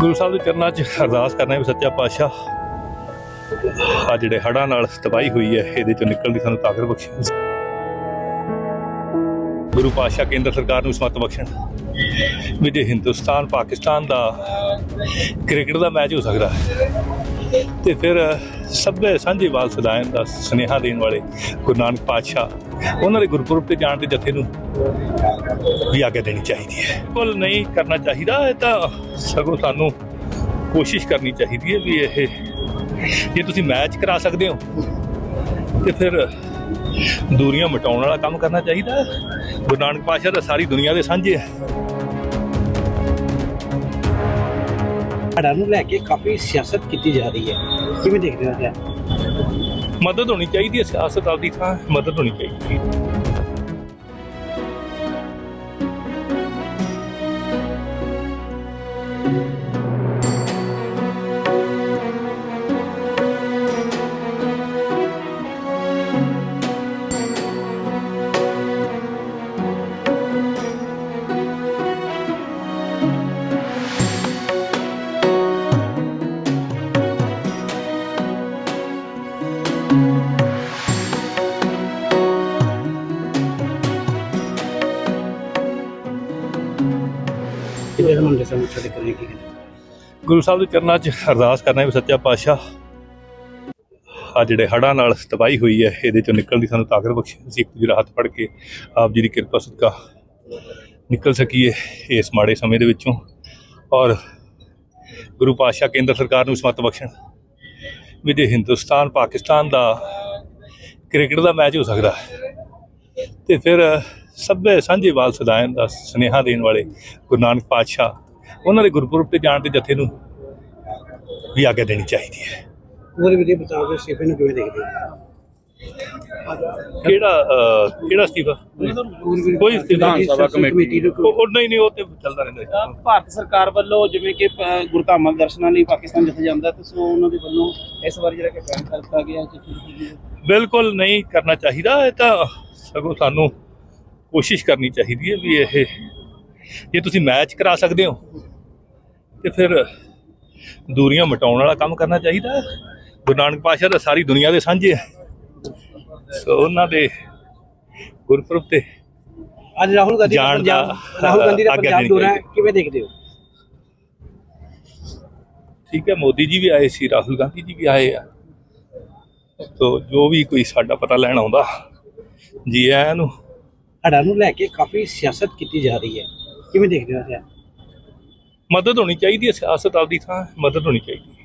ਗੁਰੂ ਸਾਹਿਬ ਦੇ ਚਰਨਾਂ 'ਚ ਅਰਦਾਸ ਕਰਨਾ ਵੀ ਸੱਚਾ ਪਾਤਸ਼ਾਹ ਆ ਜਿਹੜੇ ਹੜ੍ਹਾਂ ਨਾਲ ਤਬਾਹੀ ਹੋਈ ਹੈ, ਇਹਦੇ ਚੋਂ ਨਿਕਲਣ ਦੀ ਸਾਨੂੰ ਤਾਕਤ ਬਖਸ਼ੇ। ਗੁਰੂ ਪਾਤਸ਼ਾਹ ਕੇਂਦਰ ਸਰਕਾਰ ਨੂੰ ਸਮਤ ਬਖਸ਼ਣ। ਵੀ ਜੇ ਹਿੰਦੁਸਤਾਨ, ਪਾਕਿਸਤਾਨ ਦਾ ਕ੍ਰਿਕਟ ਦਾ ਮੈਚ ਹੋ ਸਕਦਾ ਹੈ ਤੇ ਫਿਰ ਸਭੇ ਸਾਂਝੇ ਵਾਲ ਸਦਾਇਨ ਦਾ ਸੁਨੇਹਾ ਦੇਣ ਵਾਲੇ ਗੁਰੂ ਨਾਨਕ ਪਾਤਸ਼ਾਹ, ਉਹਨਾਂ ਦੇ ਗੁਰਪੁਰਬ ਤੇ ਜਾਣ ਦੇ ਜਥੇ ਨੂੰ ਵੀ ਆਗੇ ਦੇਣੀ ਚਾਹੀਦੀ ਹੈ। ਕੋਲ ਨਹੀਂ ਕਰਨਾ ਚਾਹੀਦਾ, ਇਹ ਤਾਂ ਸਗੋਂ ਸਾਨੂੰ ਕੋਸ਼ਿਸ਼ ਕਰਨੀ ਚਾਹੀਦੀ ਹੈ ਵੀ ਇਹ, ਜੇ ਤੁਸੀਂ ਮੈਚ ਕਰਾ ਸਕਦੇ ਹੋ, ਤੇ ਫਿਰ ਦੂਰੀਆਂ ਮਿਟਾਉਣ ਵਾਲਾ ਕੰਮ ਕਰਨਾ ਚਾਹੀਦਾ। ਗੁਰੂ ਨਾਨਕ ਪਾਤਸ਼ਾਹ ਦਾ ਸਾਰੀ ਦੁਨੀਆ ਦੇ ਸਾਂਝੇ ਹੈ। ਹੜ੍ਹਾਂ ਨੂੰ ਲੈ ਕੇ ਕਾਫੀ ਸਿਆਸਤ ਕੀਤੀ ਜਾ ਰਹੀ ਹੈ। ਕਿਵੇਂ ਦੇਖਦੇ ਹੋ ਜੀ ਮਦਦ ਹੋਣੀ ਚਾਹੀਦੀ ਹੈ ਸਿਆਸਤ ਆਪਦੀ ਥਾਂ, ਮਦਦ ਹੋਣੀ ਚਾਹੀਦੀ ਹੈ। ਕਿਵੇਂ ਹਮਲੇ ਸਾਨੂੰ ਛੱਡ ਕਰੇ ਕੀ ਗੁਰੂ ਸਾਹਿਬ ਦੇ ਚਰਨਾਂ 'ਚ ਅਰਦਾਸ ਕਰਨਾ ਵੀ ਸੱਚਾ ਪਾਤਸ਼ਾਹ। ਆ ਜਿਹੜੇ ਹੜ੍ਹਾਂ ਨਾਲ ਤਬਾਹੀ ਹੋਈ ਹੈ, ਇਹਦੇ ਚੋਂ ਨਿਕਲਣ ਦੀ ਸਾਨੂੰ ਤਾਕਤ ਬਖਸ਼ੇ। ਅਸੀਂ ਇੱਕ ਦੂਜੇ ਦਾ ਹੱਥ ਫੜ ਕੇ ਆਪ ਜੀ ਦੀ ਕਿਰਪਾ, ਸਦਕਾ ਨਿਕਲ ਸਕੀਏ ਇਸ ਮਾੜੇ ਸਮੇਂ ਦੇ ਵਿੱਚੋਂ। ਔਰ ਗੁਰੂ ਪਾਤਸ਼ਾਹ ਕੇਂਦਰ ਸਰਕਾਰ ਨੂੰ ਸਮਤ ਬਖਸ਼ਣ। ਵੀ ਜੇ ਹਿੰਦੁਸਤਾਨ, ਪਾਕਿਸਤਾਨ ਦਾ ਕ੍ਰਿਕਟ ਦਾ ਮੈਚ ਹੋ ਸਕਦਾ ਹੈ, ਤੇ ਫਿਰ ਸਭੇ ਸਾਂਝੇ ਵਾਲ ਸਦਾਇਨ ਦਾ ਸੁਨੇਹਾ ਦੇਣ ਵਾਲੇ ਗੁਰੂ ਨਾਨਕ ਪਾਤਸ਼ਾਹ ਉਹਨਾਂ ਦੇ ਗੁਰਪੁਰਬ ਤੇ ਜਾਣ ਦੇ ਜਥੇ ਨੂੰ ਵੀ ਆਗੇ ਦੇਣੀ ਚਾਹੀਦੀ ਹੈ ਉਹਦੇ ਵਿੱਚ ਬਤਾਓ ਸਿਫੇ ਨੂੰ ਕਿਵੇਂ ਦੇਖਦੇ ਕਿਹੜਾ ਅਹ, ਕਿਹੜਾ ਅਸਤੀਫਾ ਕੋਈ ਅਸਤੀਫਾ ਵਿਧਾਨ ਸਭਾ ਕਮੇਟੀ ਉਹ ਨਹੀਂ ਨਹੀਂ ਉਹ ਤੇ ਚੱਲਦਾ ਰਹਿੰਦਾ ਹੈ। ਅ, ਭਾਰਤ ਸਰਕਾਰ ਵੱਲੋਂ ਜਿਵੇਂ ਕਿ ਅ, ਗੁਰਧਾਮਾਂ ਦੇ ਦਰਸ਼ਨਾਂ ਲਈ ਪਾਕਿਸਤਾਨ ਜਿੱਥੇ ਜਾਂਦਾ ਤੇ ਸੋ ਉਹਨਾਂ ਦੇ ਵੱਲੋਂ ਇਸ ਵਾਰ ਜਿਹੜਾ ਕਿ ਬੈਨ ਕਰ ਦਿੱਤਾ ਗਿਆ। ਬਿਲਕੁਲ ਨਹੀਂ ਕਰਨਾ ਚਾਹੀਦਾ ਇਹ ਤਾਂ ਸਗੋਂ ਸਾਨੂੰ ਕੋਸ਼ਿਸ਼ ਕਰਨੀ ਚਾਹੀਦੀ ਹੈ ਵੀ ਇਹ ਜੇ ਤੁਸੀਂ ਮੈਚ ਕਰਾ ਸਕਦੇ ਹੋ ਤੇ ਫਿਰ ਦੂਰੀਆਂ ਮਿਟਾਉਣ ਵਾਲਾ ਕੰਮ ਕਰਨਾ ਚਾਹੀਦਾ। ਗੁਰੂ ਨਾਨਕ ਪਾਤਸ਼ਾਹ ਦਾ ਸਾਰੀ ਦੁਨੀਆ ਦੇ ਸਾਂਝੇ ਹੈ ਸੋ ਉਹਨਾਂ ਦੇ ਗੁਰਪੁਰਬ ਤੇ ਅੱਜ ਰਾਹੁਲ ਗਾਂਧੀ ਦਾ ਪੰਜਾਬ ਰਾਹੁਲ ਗਾਂਧੀ ਦਾ ਪੰਜਾਬ ਦੌਰਾ। ਕਿਵੇਂ ਦੇਖਦੇ ਹੋ ਠੀਕ ਹੈ ਮੋਦੀ ਜੀ ਵੀ ਆਏ ਸੀ ਰਾਹੁਲ ਗਾਂਧੀ ਜੀ ਵੀ ਆਏ ਆ ਤੋ ਜੋ ਵੀ ਕੋਈ ਸਾਡਾ ਪਤਾ ਲੈਣ ਆਉਂਦਾ ਜੀ ਆਇਆਂ ਨੂੰ ਹੜ੍ਹਾਂ ਨੂੰ ਲੈ ਕੇ ਕਾਫੀ ਸਿਆਸਤ ਕੀਤੀ ਜਾ ਰਹੀ ਹੈ। ਕਿਵੇਂ ਦੇਖਦੇ ਹੋ ਜੀ ਮਦਦ ਹੋਣੀ ਚਾਹੀਦੀ ਹੈ ਸਿਆਸਤ ਆਪਦੀ ਥਾਂ, ਮਦਦ ਹੋਣੀ ਚਾਹੀਦੀ ਹੈ।